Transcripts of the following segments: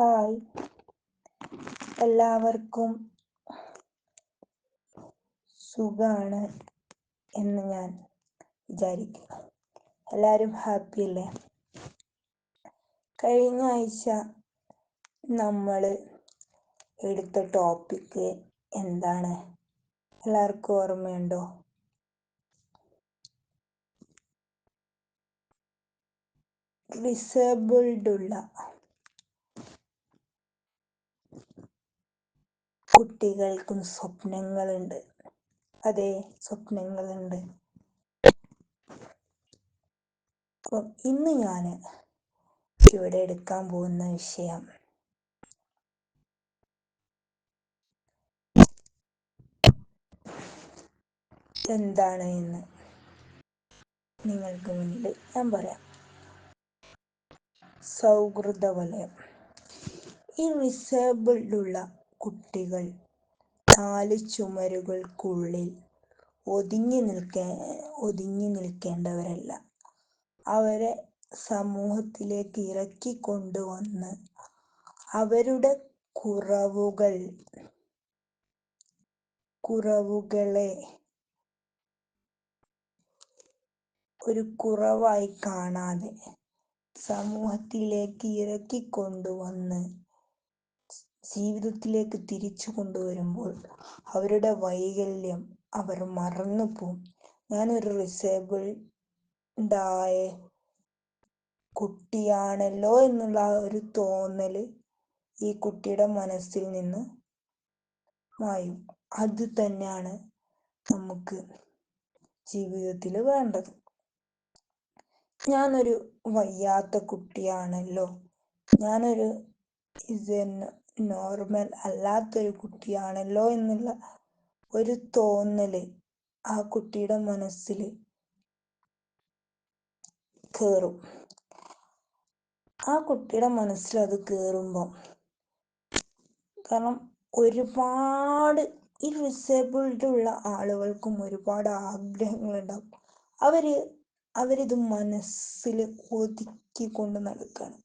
Hi. എല്ലാവർക്കും സുഖാണ് എന്ന് ഞാൻ വിചാരിക്കുന്നു. എല്ലാവരും ഹാപ്പി അല്ലേ? കഴിഞ്ഞ ആഴ്ച നമ്മൾ എടുത്ത ടോപ്പിക്ക് എന്താണ്? എല്ലാവർക്കും ഓർമ്മയുണ്ടോ? ഡിസേബിൾഡ് ഉള്ള കുട്ടികൾക്കും സ്വപ്നങ്ങളുണ്ട്. അതെ സ്വപ്നങ്ങളുണ്ട്. അപ്പം ഇന്ന് ഞാൻ ഇവിടെ എടുക്കാൻ പോകുന്ന വിഷയം എന്താണ് എന്ന് നിങ്ങൾക്ക് മുന്നിൽ ഞാൻ പറയാം. സൗഹൃദ വലയം ഈ ഡിസേബിൾഡ് ഉള്ള കുട്ടികൾ നാല് ചുമരുകൾക്കുള്ളിൽ ഒതുങ്ങി നിൽക്കേ ഒതുങ്ങി നിൽക്കേണ്ടവരല്ല. അവരെ സമൂഹത്തിലേക്ക് ഇറക്കി കൊണ്ടുവന്ന് അവരുടെ കുറവുകൾ കുറവുകളെ ഒരു കുറവായി കാണാതെ സമൂഹത്തിലേക്ക് ഇറക്കി കൊണ്ടുവന്ന് ജീവിതത്തിലേക്ക് തിരിച്ചു കൊണ്ടുവരുമ്പോൾ അവരുടെ വൈകല്യം അവർ മറന്നു പോകും ഞാനൊരു റിസേബിൾഡായ കുട്ടിയാണല്ലോ എന്നുള്ള ആ ഒരു തോന്നൽ ഈ കുട്ടിയുടെ മനസ്സിൽ നിന്ന് മായും. അത് തന്നെയാണ് നമുക്ക് ജീവിതത്തിൽ വേണ്ടത്. ഞാനൊരു വയ്യാത്ത കുട്ടിയാണല്ലോ. ഞാനൊരു ഇത് നോർമൽ അല്ലാത്തൊരു കുട്ടിയാണല്ലോ എന്നുള്ള ഒരു തോന്നൽ ആ കുട്ടിയുടെ മനസ്സിൽ കേറും. ആ കുട്ടിയുടെ മനസ്സിൽ അത് കേറുമ്പോൾ കാരണം ഒരുപാട് ഈ ഡിസേബിൾഡ് ഉള്ള ആളുകൾക്കും ഒരുപാട് ആഗ്രഹങ്ങളുണ്ടാകും അവർ അവരിത് മനസ്സിൽ ഒതുക്കിക്കൊണ്ട് നടക്കുകയാണ്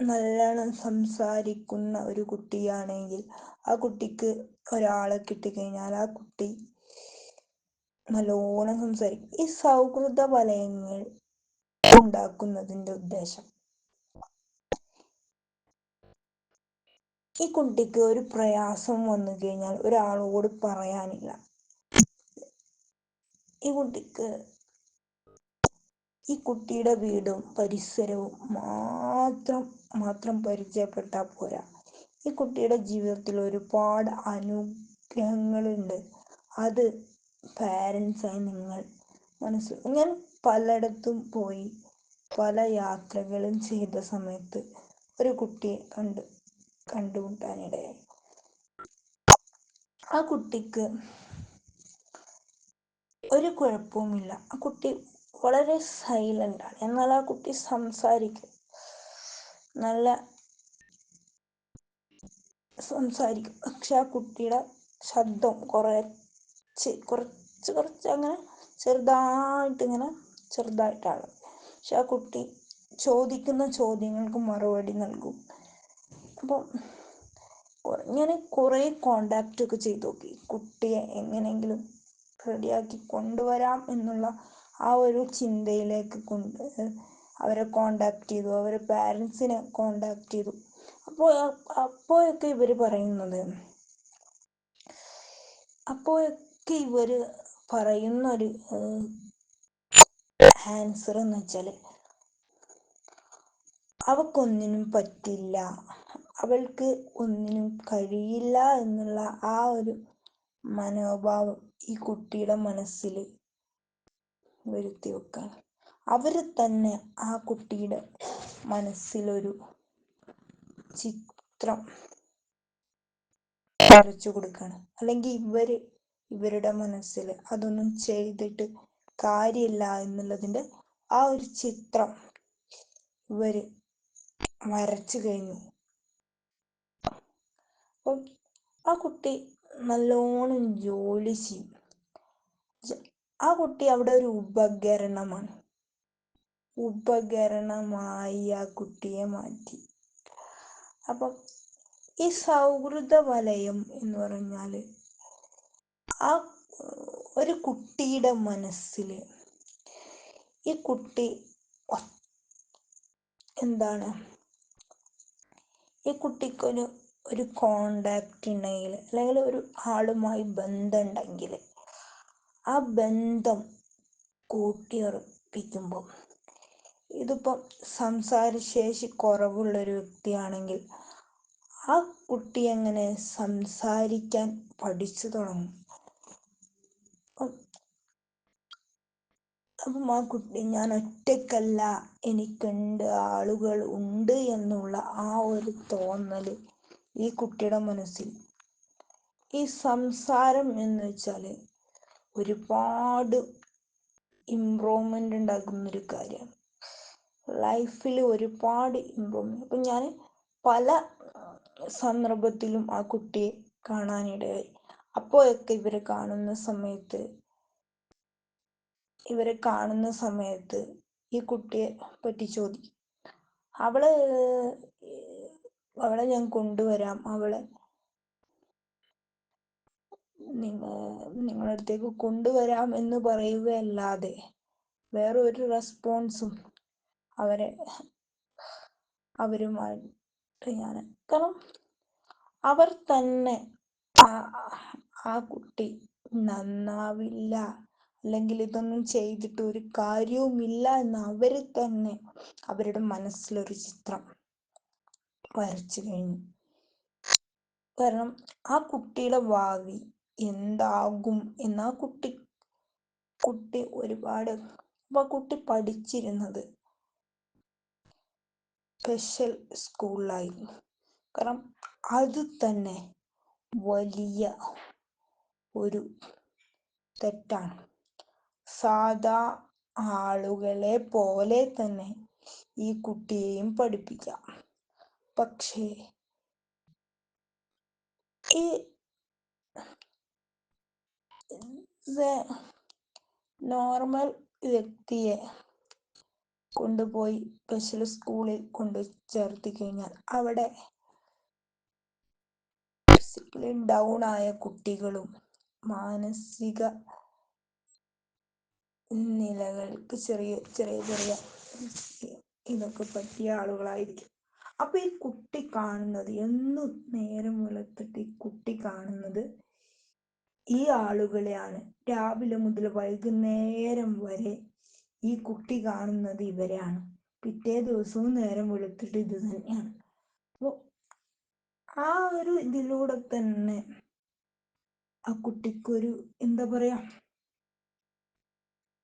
നല്ലോണം സംസാരിക്കുന്ന ഒരു കുട്ടിയാണെങ്കിൽ ആ കുട്ടിക്ക് ഒരാളെ കിട്ടിക്കഴിഞ്ഞാൽ ആ കുട്ടി നല്ലോണം സംസാരിക്കും. ഈ സൗഹൃദ വലയങ്ങൾ ഉണ്ടാക്കുന്നതിന്റെ ഉദ്ദേശം. ഈ കുട്ടിക്ക് ഒരു പ്രയാസം വന്നു കഴിഞ്ഞാൽ ഒരാളോട് പറയാനില്ല. ഈ കുട്ടിക്ക് ഈ കുട്ടിയുടെ വീടും പരിസരവും മാത്രം മാത്രം പരിചയപ്പെട്ടാൽ പോരാ. ഈ കുട്ടിയുടെ ജീവിതത്തിൽ ഒരുപാട് അനുഗ്രഹങ്ങളുണ്ട്. അത് പാരൻസായി നിങ്ങൾ മനസ്സ് ഞാൻ പലയിടത്തും പോയി പല യാത്രകളും ചെയ്ത സമയത്ത് ഒരു കുട്ടിയെ കണ്ട് കണ്ടുമുട്ടാനിടയായി. ആ കുട്ടിക്ക് ഒരു കുഴപ്പവുമില്ല. ആ കുട്ടി വളരെ സൈലന്റാണ് എന്നാൽ ആ കുട്ടി സംസാരിക്കും. നല്ല സംസാരിക്കും. പക്ഷെ ആ കുട്ടിയുടെ ശബ്ദം കുറച്ച് കുറച്ച് കുറച്ച് അങ്ങനെ ചെറുതായിട്ട് ഇങ്ങനെ ചെറുതായിട്ടാണ്. പക്ഷെ ആ കുട്ടി ചോദിക്കുന്ന ചോദ്യങ്ങൾക്ക് മറുപടി നൽകും. അപ്പം ഞാൻ കുറേ കോണ്ടാക്ട് ഒക്കെ ചെയ്തു നോക്കി. കുട്ടിയെ എങ്ങനെയെങ്കിലും റെഡിയാക്കി കൊണ്ടുവരാം എന്നുള്ള ആ ഒരു ചിന്തയിലേക്ക് കൊണ്ട് അവരെ കോണ്ടാക്ട് ചെയ്തു അവരെ പാരൻസിനെ കോണ്ടാക്ട് ചെയ്തു. അപ്പോൾ അപ്പോഴൊക്കെ ഇവർ പറയുന്നത് അപ്പോഴൊക്കെ ഇവർ പറയുന്ന ഒരു ആൻസർ എന്ന് വെച്ചാൽ അവക്കൊന്നിനും പറ്റില്ല അവൾക്ക് ഒന്നിനും കഴിയില്ല എന്നുള്ള ആ ഒരു മനോഭാവം ഈ കുട്ടിയുടെ മനസ്സിൽ വരുത്തി വെക്കാണ് അവർ തന്നെ ആ കുട്ടിയുടെ മനസ്സിലൊരു ചിത്രം വരച്ചു കൊടുക്കുകയാണ് അല്ലെങ്കിൽ ഇവർ ഇവരുടെ മനസ്സിൽ അതൊന്നും ചെയ്തിട്ട് കാര്യമില്ല എന്നുള്ളതിന്റെ ആ ഒരു ചിത്രം ഇവർ വരച്ചു കഴിഞ്ഞു. അപ്പം ആ കുട്ടി നല്ലോണം ജോലി ചെയ്യും. ആ കുട്ടി അവിടെ ഒരു ഉപകരണമാണ്. ഉപകരണമായി ആ കുട്ടിയെ മാറ്റി. അപ്പം ഈ സൗഹൃദ വലയം എന്ന് പറഞ്ഞാൽ ആ ഒരു കുട്ടിയുടെ മനസ്സിൽ ഈ കുട്ടി എന്താണ്? ഈ കുട്ടിക്കൊരു ഒരു കോണ്ടാക്റ്റ് ഉണ്ടെങ്കിൽ അല്ലെങ്കിൽ ഒരു ആളുമായി ബന്ധമുണ്ടെങ്കിൽ ആ ബന്ധം കൂട്ടിയുറപ്പിക്കുമ്പോൾ ഇതിപ്പം സംസാരശേഷി കുറവുള്ളൊരു വ്യക്തിയാണെങ്കിൽ ആ കുട്ടി എങ്ങനെ സംസാരിക്കാൻ പഠിച്ചു തുടങ്ങും? അപ്പം ആ കുട്ടി ഞാൻ ഒറ്റയ്ക്കല്ല എനിക്കുണ്ട് ആളുകൾ ഉണ്ട് എന്നുള്ള ആ ഒരു തോന്നൽ ഈ കുട്ടിയുടെ മനസ്സിൽ. ഈ സംസാരം എന്ന് വെച്ചാൽ ഒരുപാട് ഇമ്പ്രൂവ്മെന്റ് ഉണ്ടാക്കുന്നൊരു കാര്യമാണ്. ലൈഫിൽ ഒരുപാട് ഇമ്പ്രൂവ്മെന്റ് അപ്പം ഞാൻ പല സന്ദർഭത്തിലും ആ കുട്ടിയെ കാണാനിടയായി. അപ്പോഴൊക്കെ ഇവരെ കാണുന്ന സമയത്ത് ഇവരെ കാണുന്ന സമയത്ത് ഈ കുട്ടിയെ പറ്റി ചോദിക്കും. അവൾ അവളെ ഞാൻ കൊണ്ടുവരാം. അവളെ നിങ്ങളുടെ അടുത്തേക്ക് കൊണ്ടുവരാം എന്ന് പറയുകയല്ലാതെ വേറെ ഒരു റെസ്പോൺസും അവരെ അവരുമായിട്ട് ഞാൻ കാരണം അവർ തന്നെ ആ കുട്ടി നന്നാവില്ല അല്ലെങ്കിൽ ഇതൊന്നും ചെയ്തിട്ട് ഒരു കാര്യവുമില്ല എന്ന് അവർ തന്നെ അവരുടെ മനസ്സിലൊരു ചിത്രം വരച്ചു കഴിഞ്ഞു. കാരണം ആ കുട്ടിയുടെ ഭാവി എന്താകും? എന്നാ കുട്ടി കുട്ടി ഒരുപാട് ആ കുട്ടി പഠിച്ചിരുന്നത് സ്പെഷ്യൽ സ്കൂളിലായിരുന്നു കാരണം അത് തന്നെ വലിയ ഒരു തെറ്റാണ്. സാധാ ആളുകളെ പോലെ തന്നെ ഈ കുട്ടിയെയും പഠിപ്പിക്കാം. പക്ഷേ ഈ നോർമൽ വ്യക്തിയെ കൊണ്ടുപോയി സ്പെഷ്യൽ സ്കൂളിൽ കൊണ്ട് ചേർത്തി കഴിഞ്ഞാൽ അവിടെ ഫിസിക്കലി ഡൗൺ ആയ കുട്ടികളും മാനസിക നിലകൾക്ക് ചെറിയ ചെറിയ ചെറിയ ഇതൊക്കെ പറ്റിയ ആളുകളായിരിക്കും. അപ്പൊ ഈ കുട്ടി കാണുന്നത് എന്നും നേരം വെളുത്തിട്ട് ഈ കുട്ടി കാണുന്നത് ഈ ആളുകളെയാണ് രാവിലെ മുതൽ വൈകുന്നേരം വരെ ഈ കുട്ടി കാണുന്നത് ഇവരെയാണ്. പിറ്റേ ദിവസവും നേരം വെളുത്തിട്ട് ഇത് തന്നെയാണ്. അപ്പോൾ ആ ഒരു ഇതിലൂടെ തന്നെ ആ കുട്ടിക്കൊരു എന്താ പറയാ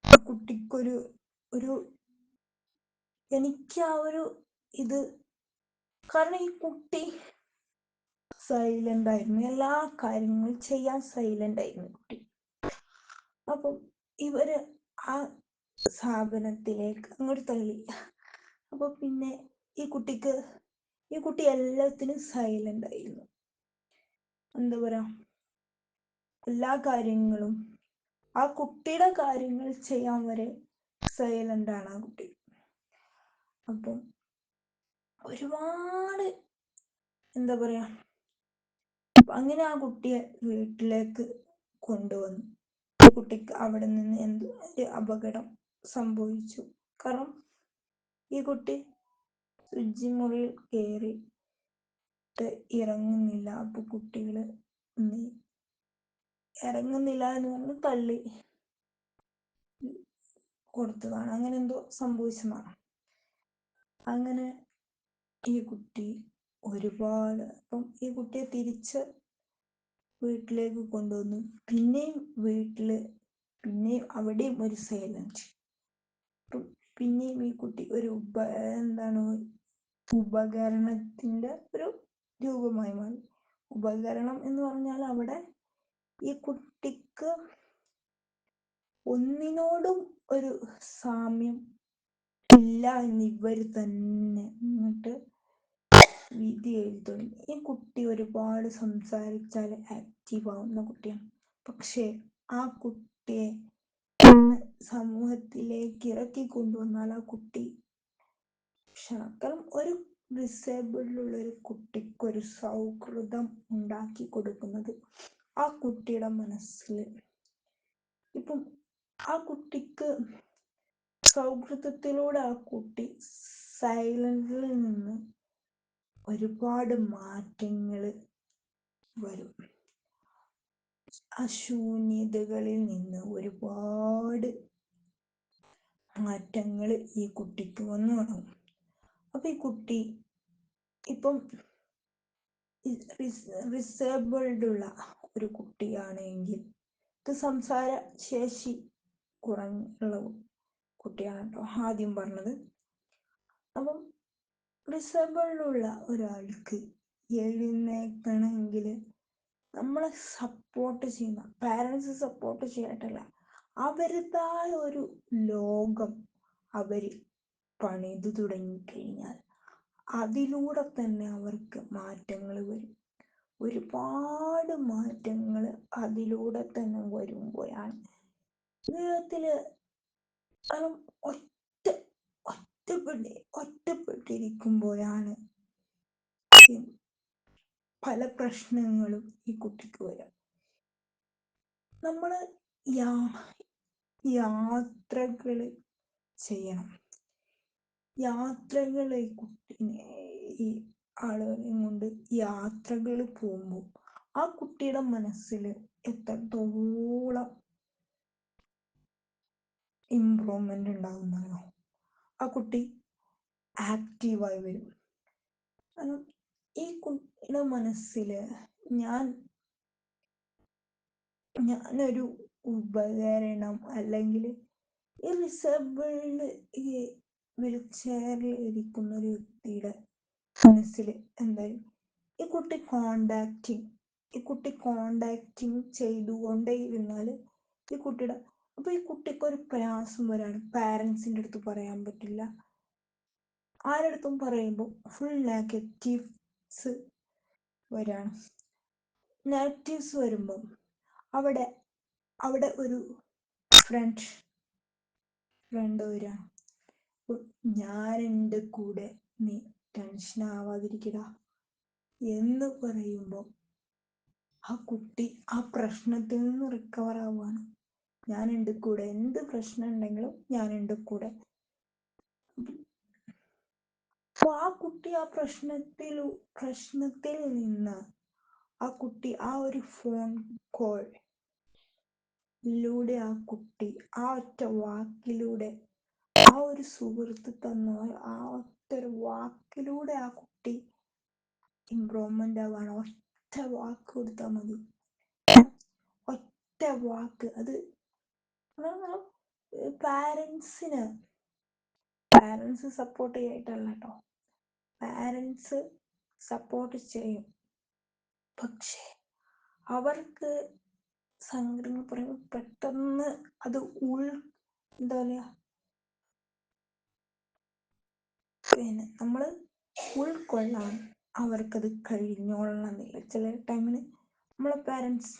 ആ കുട്ടിക്കൊരു ഒരു എനിക്ക് ആ ഒരു ഇത് കാരണം ഈ കുട്ടി സൈലന്റ് ആയിരുന്നു. എല്ലാ കാര്യങ്ങളും ചെയ്യാൻ സൈലന്റ് ആയിരുന്നു കുട്ടി. അപ്പം ഇവർ ആ സ്ഥാപനത്തിലേക്ക് അങ്ങോട്ട് തള്ളി. അപ്പൊ പിന്നെ ഈ കുട്ടിക്ക് ഈ കുട്ടി എല്ലാത്തിനും സൈലന്റ് ആയിരുന്നു. എന്താ പറയാ? എല്ലാ കാര്യങ്ങളും ആ കുട്ടിയുടെ കാര്യങ്ങൾ ചെയ്യാൻ വരെ സൈലന്റ് ആണ് ആ കുട്ടി. അപ്പം ഒരുപാട് എന്താ പറയാ? അങ്ങനെ ആ കുട്ടിയെ വീട്ടിലേക്ക് കൊണ്ടുവന്നു. കുട്ടിക്ക് അവിടെ നിന്ന് എന്ത് ഒരു അപകടം സംഭവിച്ചു. കാരണം ഈ കുട്ടി ശുചിമുറിയിൽ കയറി ഇറങ്ങുന്നില്ല. അപ്പൊ കുട്ടികൾ നീ ഇറങ്ങുന്നില്ല എന്ന് പറഞ്ഞ് തള്ളി കൊടുത്തതാണ്. അങ്ങനെ എന്തോ സംഭവിച്ചതാണ് അങ്ങനെ ഈ കുട്ടി ഒരുപാട്. അപ്പം ഈ കുട്ടിയെ തിരിച്ച് വീട്ടിലേക്ക് കൊണ്ടുവന്നു. പിന്നെയും വീട്ടിൽ പിന്നെയും അവിടെയും ഒരു സൈലന്റ് പിന്നെയും ഈ കുട്ടി ഒരു ഉപ എന്താണ് ഉപകരണത്തിന്റെ ഒരു രൂപമായി മാറി. ഉപകരണം എന്ന് പറഞ്ഞാൽ അവിടെ ഈ കുട്ടിക്ക് ഒന്നിനോടും ഒരു സാമ്യം ഇല്ല എന്ന് ഇവർ തന്നെ. എന്നിട്ട് വിധി എഴുതി. തുടങ്ങി ഈ കുട്ടി ഒരുപാട് സംസാരിച്ചാൽ ആക്റ്റീവ് ആവുന്ന കുട്ടിയാണ്. പക്ഷേ ആ കുട്ടിയെ സമൂഹത്തിലേക്ക് ഇറക്കി കൊണ്ടുവന്നാൽ ആ കുട്ടി കാരണം ഒരു ഉള്ള ഒരു കുട്ടിക്ക് ഒരു സൗഹൃദം ഉണ്ടാക്കി കൊടുക്കുന്നത് ആ കുട്ടിയുടെ മനസ്സിൽ ഇപ്പം ആ കുട്ടിക്ക് സൗഹൃദത്തിലൂടെ ആ കുട്ടി സൈലന്റിൽ നിന്ന് ഒരുപാട് മാറ്റങ്ങൾ വരും. അശൂന്യതകളിൽ നിന്ന് ഒരുപാട് മാറ്റങ്ങൾ ഈ കുട്ടിക്ക് വന്നു തുടങ്ങും. അപ്പൊ ഈ കുട്ടി ഇപ്പം റിസേബിൾഡ് ഉള്ള ഒരു കുട്ടിയാണെങ്കിൽ സംസാര ശേഷി കുറഞ്ഞുള്ള കുട്ടിയാണ് കേട്ടോ ആദ്യം പറഞ്ഞത്. അപ്പം ഡിസേബിൾഡ് ഒരാൾക്ക് എഴുന്നേക്കണമെങ്കിൽ നമ്മളെ സപ്പോർട്ട് ചെയ്യുന്ന പാരൻസ് സപ്പോർട്ട് ചെയ്യാട്ടല്ല അവരുതായ ഒരു ലോകം അവർ പണിതു തുടങ്ങിക്കഴിഞ്ഞാൽ അതിലൂടെ തന്നെ അവർക്ക് മാറ്റങ്ങൾ വരും. ഒരുപാട് മാറ്റങ്ങൾ അതിലൂടെ തന്നെ വരുമ്പോഴാണ് ജീവിതത്തിൽ ഒറ്റ ഒറ്റപ്പെട്ട് ഒറ്റപ്പെട്ടിരിക്കുമ്പോഴാണ് പല പ്രശ്നങ്ങളും ഈ കുട്ടിക്ക് വരാം. നമ്മൾ യാ യാത്രകൾ ചെയ്യണം. യാത്രകൾ ഈ കുട്ടീനെ ഈ ആളുകളെയും കൊണ്ട് യാത്രകൾ പോകുമ്പോൾ ആ കുട്ടിയുടെ മനസ്സിൽ എത്രത്തോളം ഇമ്പ്രൂവ്മെന്റ് ഉണ്ടാകുന്നതോ ആ കുട്ടി ആക്റ്റീവായി വരും. കാരണം ഈ കുട്ടിയുടെ മനസ്സിൽ ഞാൻ ഞാനൊരു ഉപകരണം അല്ലെങ്കിൽ ഈ റിസബിൾഡ് ഈ വീൽ ചെയറിൽ ഇരിക്കുന്ന ഒരു വ്യക്തിയുടെ മനസ്സിൽ എന്തായാലും ഈ കുട്ടി കോണ്ടാക്റ്റിങ് ഈ കുട്ടി കോണ്ടാക്റ്റിങ് ചെയ്തുകൊണ്ടേ ഇരുന്നാൽ ഈ കുട്ടിയുടെ അപ്പൊ ഈ കുട്ടിക്ക് ഒരു പ്രയാസം വരാണ്. പാരൻസിന്റെ അടുത്ത് പറയാൻ പറ്റില്ല. ആരടുത്തും പറയുമ്പോൾ ഫുൾ നെഗറ്റീവ്സ് വരാണ്. നെഗറ്റീവ്സ് വരുമ്പം അവിടെ അവിടെ ഒരു ഫ്രണ്ട് ഫ്രണ്ട് വരാണ് ഞാൻ എന്റെ കൂടെ നീ ടെൻഷൻ ആവാതിരിക്കട എന്ന് പറയുമ്പോൾ ആ കുട്ടി ആ പ്രശ്നത്തിൽ നിന്ന് റിക്കവർ ആവാണ് ഞാൻ എന്റെ കൂടെ എന്ത് പ്രശ്നം ഉണ്ടെങ്കിലും ഞാൻ എന്റെ കൂടെ അപ്പൊ ആ കുട്ടി ആ പ്രശ്നത്തിൽ പ്രശ്നത്തിൽ നിന്ന് ആ കുട്ടി ആ ഒരു ഫോൺ കോൾ ലൂടെ ആ കുട്ടി ആ ഒറ്റ വാക്കിലൂടെ ആ ഒരു സുഹൃത്ത് തന്ന ആ ഒറ്റ ഒരു വാക്കിലൂടെ ആ കുട്ടി ഇമ്പ്രൂവ്മെന്റ് ആവാണ് ഒറ്റ വാക്ക് കൊടുത്താൽ മതി. ഒറ്റ വാക്ക്. അത് പാരൻസിന് പാരൻസ് സപ്പോർട്ട് ചെയ്യായിട്ടല്ല കേട്ടോ പാരൻസ് സപ്പോർട്ട് ചെയ്യും. പക്ഷേ അവർക്ക് സങ്കടങ്ങൾ പറയുമ്പോൾ പെട്ടെന്ന് അത് ഉൾ എന്താ പറയുക പിന്നെ നമ്മൾ ഉൾക്കൊള്ളാൻ അവർക്കത് കഴിഞ്ഞോളണമെന്നില്ല ചില ടൈമിന് നമ്മളെ പാരൻസ്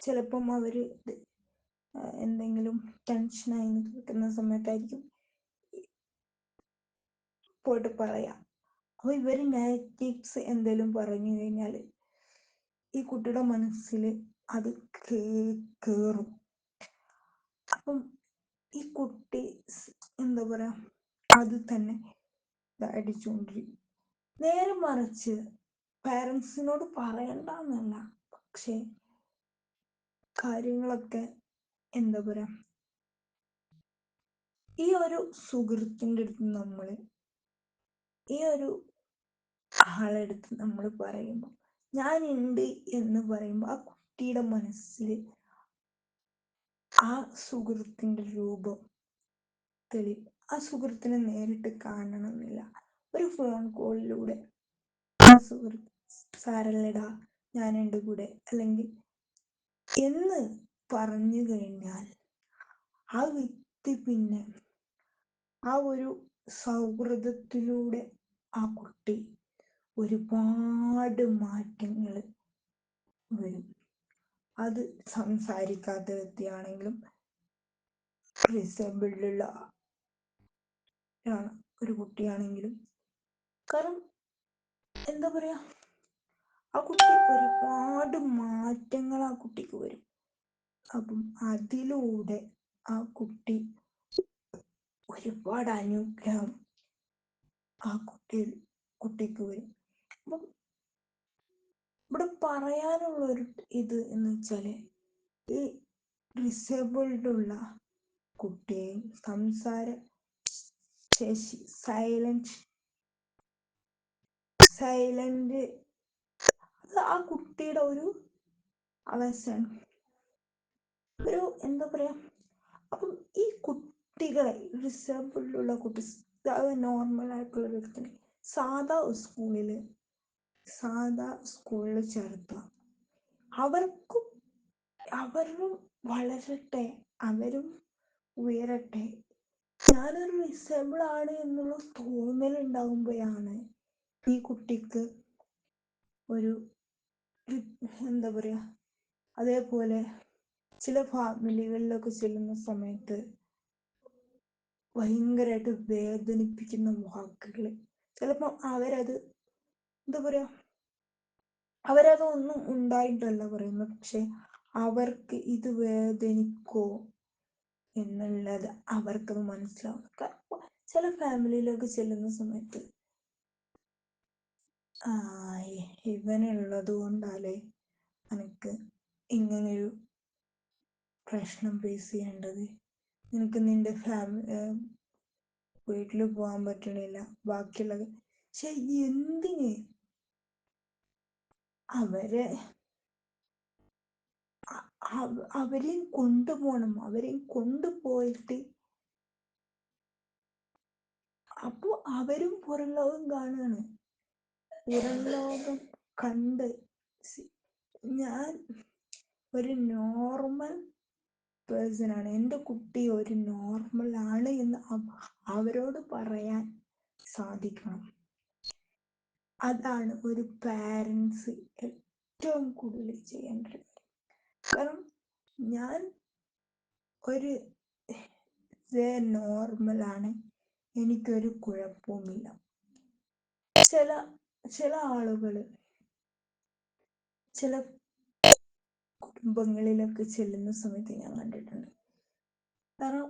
ചിലപ്പം അവർ എന്തെങ്കിലും ടെൻഷനായി നിൽക്കുന്ന സമയത്തായിരിക്കും പോയിട്ട് പറയാം. അപ്പോൾ ഇവർ നെഗറ്റീവ്സ് എന്തെങ്കിലും പറഞ്ഞു കഴിഞ്ഞാൽ ഈ കുട്ടിയുടെ മനസ്സിൽ അത് കേറും. അപ്പം ഈ കുട്ടി എന്താ പറയാ അത് തന്നെ അടിച്ചുകൊണ്ടിരിക്കും നേരെ മറിച്ച് പാരൻസിനോട് പറയണ്ടെന്നല്ല. പക്ഷേ കാര്യങ്ങളൊക്കെ എന്താ പറയാ ഈ ഒരു സുഹൃത്തിന്റെ അടുത്ത് നമ്മൾ ഈ ഒരു ആളെടുത്ത് നമ്മൾ പറയുമ്പോൾ ഞാൻ ഉണ്ട് എന്ന് പറയുമ്പോൾ ആ കുട്ടിയുടെ മനസ്സിൽ ആ സുഹൃത്തിന്റെ രൂപം തെളി ആ സുഹൃത്തിനെ നേരിട്ട് കാണണമെന്നില്ല. ഒരു ഫോൺ കോളിലൂടെ ആ സുഹൃത്ത് സാരല്ലടാ ഞാൻ എന്റെ കൂടെ അല്ലെങ്കിൽ എന്ന് പറഞ്ഞു കഴിഞ്ഞാൽ ആ വ്യക്തി പിന്നെ ആ ഒരു സൗഹൃദത്തിലൂടെ ആ കുട്ടി ഒരുപാട് മാറ്റങ്ങൾ വരും. അത് സംസാരിക്കാത്ത വ്യക്തിയാണെങ്കിലും ഡിസേബിൾഡുള്ള ഒരു കുട്ടിയാണെങ്കിലും. കാരണം എന്താ പറയാ? ആ കുട്ടി ഒരുപാട് മാറ്റങ്ങൾ ആ കുട്ടിക്ക് വരും. അപ്പം അതിലൂടെ ആ കുട്ടി ഒരുപാട് അനുഗ്രഹം ആ കുട്ടി കുട്ടിക്ക് വരും. അപ്പം ഇവിടെ പറയാനുള്ള ഒരു ഇത് എന്ന് വെച്ചാൽ ഈ ഡിസേബിൾഡ് ഉള്ള കുട്ടിയെ സംസാര ശേഷി സൈലന്റ് സൈലന്റ് അത് ആ കുട്ടിയുടെ ഒരു അവസ്ഥയാണ്. ഒരു എന്താ പറയാ അപ്പം ഈ കുട്ടികളെ ഡിസേബിൾഡുള്ള കുട്ടി നോർമൽ ആയിട്ടുള്ള വ്യക്തിനെ സാധാ സ്കൂളിൽ സാധാ സ്കൂളിൽ ചേർത്തുക അവർക്കും അവരും വളരട്ടെ അവരും ഉയരട്ടെ. ഞാനൊരു ഡിസേബിൾ ആണ് എന്നുള്ള തോന്നൽ ഉണ്ടാകുമ്പോഴാണ് ഈ കുട്ടിക്ക് ഒരു എന്താ പറയാ അതേപോലെ ചില ഫാമിലികളിലൊക്കെ ചെല്ലുന്ന സമയത്ത് ഭയങ്കരമായിട്ട് വേദനിപ്പിക്കുന്ന വാക്കുകൾ ചിലപ്പോൾ അവരത് എന്താ പറയാ അവരതൊന്നും ഉണ്ടായിട്ടല്ല പറയുന്നത്. പക്ഷെ അവർക്ക് ഇത് വേദനിക്കോ എന്നുള്ളത് അവർക്കത് മനസ്സിലാവും ചില ഫാമിലിയിലൊക്കെ ചെല്ലുന്ന സമയത്ത് ഇവനുള്ളത് കൊണ്ടാലേ എനിക്ക് ഇങ്ങനൊരു പ്രശ്നം ഫേസ് ചെയ്യേണ്ടത്? നിനക്ക് നിന്റെ ഫാമിലി വീട്ടിൽ പോകാൻ പറ്റണില്ല. ബാക്കിയുള്ളത്. പക്ഷെ എന്തിന്? അവരെ അവരെയും കൊണ്ടുപോകണം അവരെയും കൊണ്ടുപോയിട്ട് അപ്പൊ അവരും പുറം ലോകം കാണുകയാണ് പുറം ലോകം കണ്ട് ഞാൻ ഒരു നോർമൽ പേഴ്സൺ ആണ്. എന്റെ കുട്ടി ഒരു നോർമൽ ആണ് എന്ന് അവരോട് പറയാൻ സാധിക്കണം. അതാണ് ഒരു പാരൻസ് ഏറ്റവും കൂടുതൽ ചെയ്യേണ്ടത്. കാരണം ഞാൻ ഒരു നോർമൽ നോർമലാണ് എനിക്കൊരു കുഴപ്പവുമില്ല. ചില ചില ആളുകൾ ചില കുടുംബങ്ങളിലൊക്കെ ചെല്ലുന്ന സമയത്ത് ഞാൻ കണ്ടിട്ടുണ്ട്. കാരണം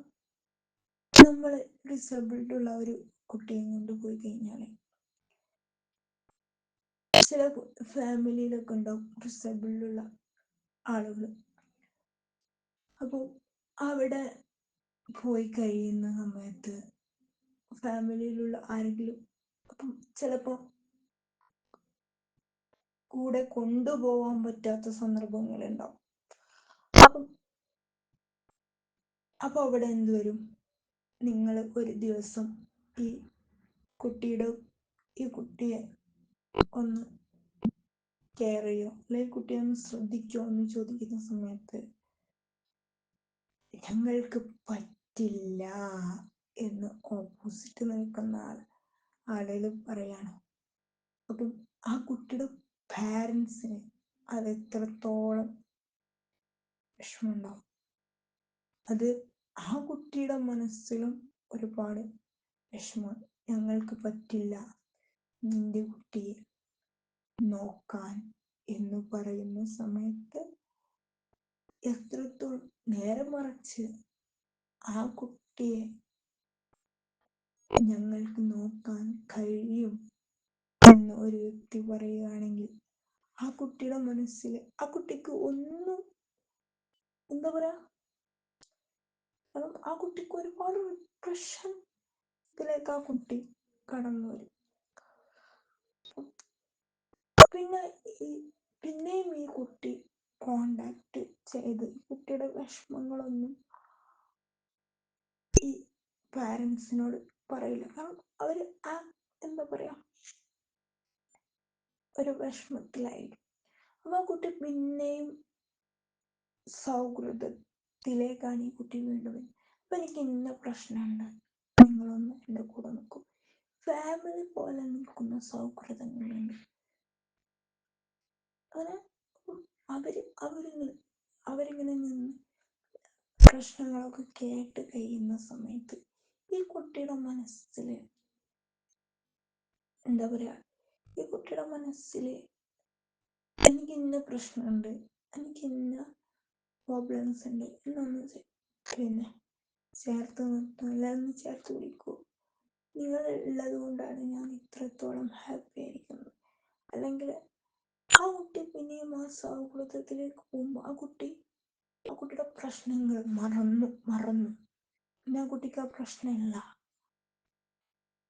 നമ്മൾ ഡിസേബിൾഡ് ഉള്ള ഒരു കുട്ടിയെ കൊണ്ട് പോയി കഴിഞ്ഞാൽ ചില ഫാമിലിയിലൊക്കെ ഉണ്ടാവും ഡിസേബിൾഡ് ഉള്ള ആളുകൾ അപ്പോൾ അവിടെ പോയി കഴിയുന്ന സമയത്ത് ഫാമിലിയിലുള്ള ആരെങ്കിലും അപ്പം ചിലപ്പോൾ കൂടെ കൊണ്ടുപോകാൻ പറ്റാത്ത സന്ദർഭങ്ങൾ ഉണ്ടാവും അപ്പം അപ്പൊ അവിടെ എന്ത് വരും? നിങ്ങൾ ഒരു ദിവസം ഈ കുട്ടിയുടെ ഈ കുട്ടിയെ ഒന്ന് കെയർ ചെയ്യോ അല്ലെങ്കിൽ കുട്ടിയെ ഒന്ന് ശ്രദ്ധിക്കോ എന്ന് ചോദിക്കുന്ന സമയത്ത് ഞങ്ങൾക്ക് പറ്റില്ല എന്ന് ഓപ്പോസിറ്റ് നിൽക്കുന്ന ആൾ ആളുകൾ പറയാണ്. അപ്പം ആ കുട്ടിയുടെ പാരൻസിന് അത് എത്രത്തോളം വിഷമമുണ്ടാവും. അത് ആ കുട്ടിയുടെ മനസ്സിലും ഒരുപാട് വിഷമം. ഞങ്ങൾക്ക് പറ്റില്ല നിന്റെ കുട്ടിയെ നോക്കാൻ എന്ന് പറയുന്ന സമയത്ത് എത്രത്തോളം നേരെ മറിച്ച് ആ കുട്ടിയെ ഞങ്ങൾക്ക് നോക്കാൻ കഴിയും എന്ന് ഒരു വ്യക്തി പറയുകയാണെങ്കിൽ ആ കുട്ടിയുടെ മനസ്സിൽ ആ കുട്ടിക്ക് ഒന്നും എന്താ പറയാ? ആ കുട്ടിക്ക് ഒരുപാട് ഡിപ്രഷൻ ഇതിലേക്ക് ആ കുട്ടി കടന്നു വരും. പിന്നെ ഈ പിന്നെയും ഈ കുട്ടി കോണ്ടാക്ട് ചെയ്ത് കുട്ടിയുടെ വിഷമങ്ങളൊന്നും ഈ പാരൻസിനോട് പറയില്ല. കാരണം അവർ ആ എന്താ പറയാ? ഒരു വിഷമത്തിലായിരിക്കും അപ്പൊ ആ കുട്ടി പിന്നെയും സൗഹൃദത്തിലേക്കാണ് ഈ കുട്ടി വീണ്ടും അപ്പൊ എനിക്ക് ഇന്ന പ്രശ്നമുണ്ട്. നിങ്ങളൊന്ന് എന്റെ കൂടെ നിൽക്കും. ഫാമിലി പോലെ നിൽക്കുന്ന സൗഹൃദങ്ങളുണ്ട്. അങ്ങനെ അവർ അവരിങ്ങനെ അവരിങ്ങനെ നിന്ന് പ്രശ്നങ്ങളൊക്കെ കേട്ട് കഴിയുന്ന സമയത്ത് ഈ കുട്ടിയുടെ മനസ്സിൽ എന്താ പറയാ ഈ കുട്ടിയുടെ മനസ്സിൽ എനിക്ക് ഇന്ന പ്രശ്നമുണ്ട് എനിക്ക് ഇന്ന പ്രോബ്ലംസ് ഉണ്ട് എന്നൊന്ന് പിന്നെ ചേർത്ത് നിർത്തും ഒന്ന് ചേർത്ത് പിടിക്കൂ. നിങ്ങൾ ഉള്ളത് കൊണ്ടാണ് ഞാൻ ഇത്രത്തോളം ഹാപ്പി ആയിരിക്കുന്നത്. അല്ലെങ്കിൽ ആ കുട്ടി പിന്നെയും ആ സൗഹൃദത്തിലേക്ക് പോകുമ്പോൾ ആ കുട്ടി ആ കുട്ടിയുടെ പ്രശ്നങ്ങൾ മറന്നു മറന്നു. പിന്നെ ആ കുട്ടിക്ക് ആ പ്രശ്നമില്ല.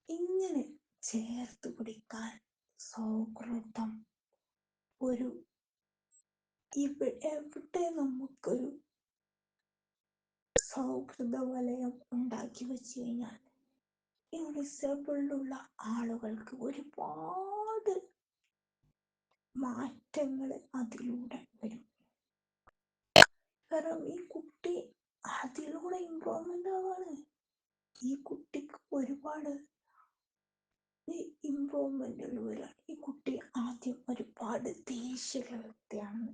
ഇങ്ങനെ ചേർത്ത് പിടിക്കാൻ സൗഹൃദം. ഒരു എവിടെ നമുക്കൊരു സൗഹൃദ വലയം ഉണ്ടാക്കി വെച്ച് കഴിഞ്ഞാൽ ഉള്ള ആളുകൾക്ക് ഒരുപാട് മാറ്റങ്ങൾ അതിലൂടെ വരും. കാരണം ഈ കുട്ടി അതിലൂടെ ഇമ്പ്രൂവ്മെന്റ് ആവാണ് ഈ കുട്ടിക്ക് ഒരുപാട് ഇമ്പ്രൂവ്മെന്റുകൾ വരാണ് ഈ കുട്ടി ആദ്യം ഒരുപാട് ദേഷ്യമുള്ള വ്യക്തിയാണ്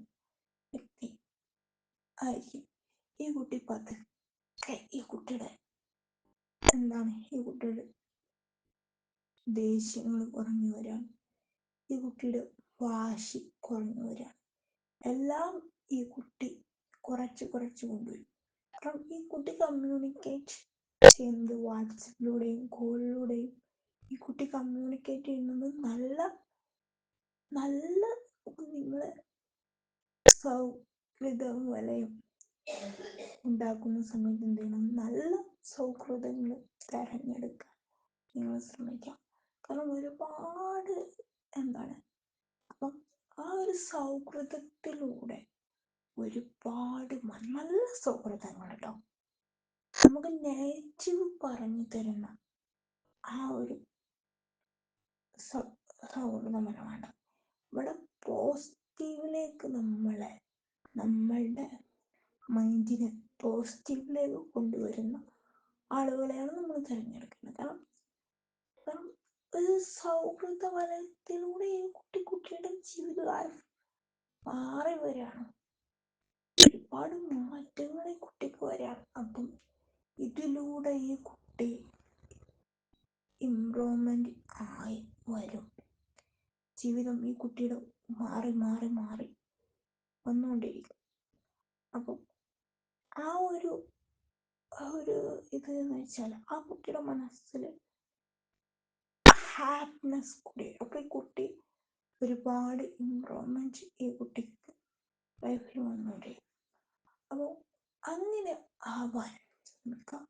വ്യക്തി ആയിരിക്കും. ഈ കുട്ടി പതുക്കെ ഈ കുട്ടിയുടെ എന്താണ്? ഈ കുട്ടിയുടെ ദേഷ്യങ്ങൾ കുറഞ്ഞു വരാൻ ഈ കുട്ടിയുടെ വാശി കുറഞ്ഞു വരാൻ എല്ലാം ഈ കുട്ടി കുറച്ച് കുറച്ച് കൊണ്ടുവരും. കാരണം ഈ കുട്ടി കമ്മ്യൂണിക്കേറ്റ് ചെയ്യുന്നത് വാട്സപ്പിലൂടെയും കോളിലൂടെയും ഈ കുട്ടി കമ്മ്യൂണിക്കേറ്റ് ചെയ്യുന്നത് നല്ല നല്ല നിങ്ങളെ വലയം ഉണ്ടാക്കുന്ന സമയത്ത് എന്ത് ചെയ്യണം? നല്ല സൗഹൃദങ്ങൾ തിരഞ്ഞെടുക്കാൻ നിങ്ങൾ ശ്രമിക്കാം. കാരണം ഒരുപാട് എന്താണ്? അപ്പം ആ ഒരു സൗഹൃദത്തിലൂടെ ഒരുപാട് നല്ല സൗഹൃദങ്ങൾ കേട്ടോ നമുക്ക് നെഗറ്റീവ് പറഞ്ഞു തരുന്ന ആ ഒരു സൗഹൃദമാണ് ഇവിടെ പോസിറ്റീവിലേക്ക് നമ്മളെ നമ്മളുടെ മൈൻഡിനെ പോസിറ്റീവിലേക്ക് കൊണ്ടുവരുന്ന ആളുകളെയാണ് നമ്മൾ തിരഞ്ഞെടുക്കുന്നത് കാരണം കാരണം ഒരു സൗഹൃദ വലയത്തിലൂടെ ഈ കുട്ടി കുട്ടിയുടെ ജീവിതകാലം മാറി വരികയാണ് ഒരുപാട് മാറ്റങ്ങൾ ഈ കുട്ടിക്ക് വരികയാണ് അപ്പം ഇതിലൂടെ ഈ കുട്ടി ഇംപ്രൂവ്മെന്റ് ആയി വരും. ജീവിതം ഈ കുട്ടിയുടെ മാറി മാറി മാറി വന്നുകൊണ്ടിരിക്കും. അപ്പം ആ ഒരു ആ ഒരു ഇത് എന്ന് വെച്ചാൽ ആ കുട്ടിയുടെ മനസ്സിൽ ഹാപ്പിനെസ് കൂടി അപ്പൊ ഈ കുട്ടി ഒരുപാട് ഇമ്പ്രൂവ്മെന്റ് ഈ കുട്ടിക്ക് ലൈഫിൽ വന്നുകൊണ്ടിരിക്കും അപ്പോൾ അങ്ങനെ ആവാൻ ശ്രമിക്കാം.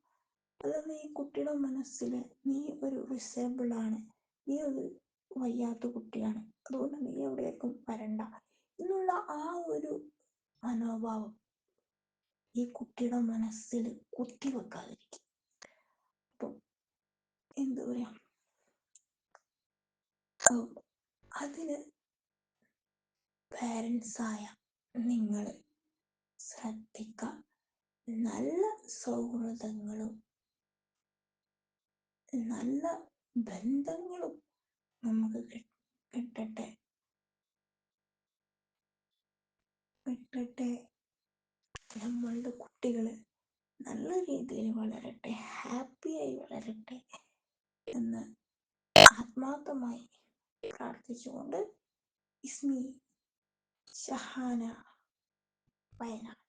അതായത് ഈ കുട്ടിയുടെ മനസ്സിൽ നീ ഒരു റിസേബിൾ ആണ്. നീ ഒരു വയ്യാത്ത കുട്ടിയാണ്. അതുകൊണ്ട് നീ എവിടേക്കും വരണ്ട. എന്നുള്ള ആ ഒരു മനോഭാവം ഈ കുട്ടിയുടെ മനസ്സിൽ കുത്തിവെക്കാതിരിക്കും അപ്പം എന്താ പറയാ? അതിന് പാരൻസായ നിങ്ങൾ ശ്രദ്ധിക്കുക നല്ല സൗഹൃദങ്ങളും നല്ല ബന്ധങ്ങളും നമുക്ക് കിട്ടട്ടെ. കിട്ടട്ടെ. നമ്മളുടെ കുട്ടികൾ നല്ല രീതിയിൽ വളരട്ടെ ഹാപ്പിയായി വളരട്ടെ എന്ന് ആത്മാർത്ഥമായി പ്രാർത്ഥിച്ചുകൊണ്ട് ഇസ്മി ഷഹാന വയനാട്.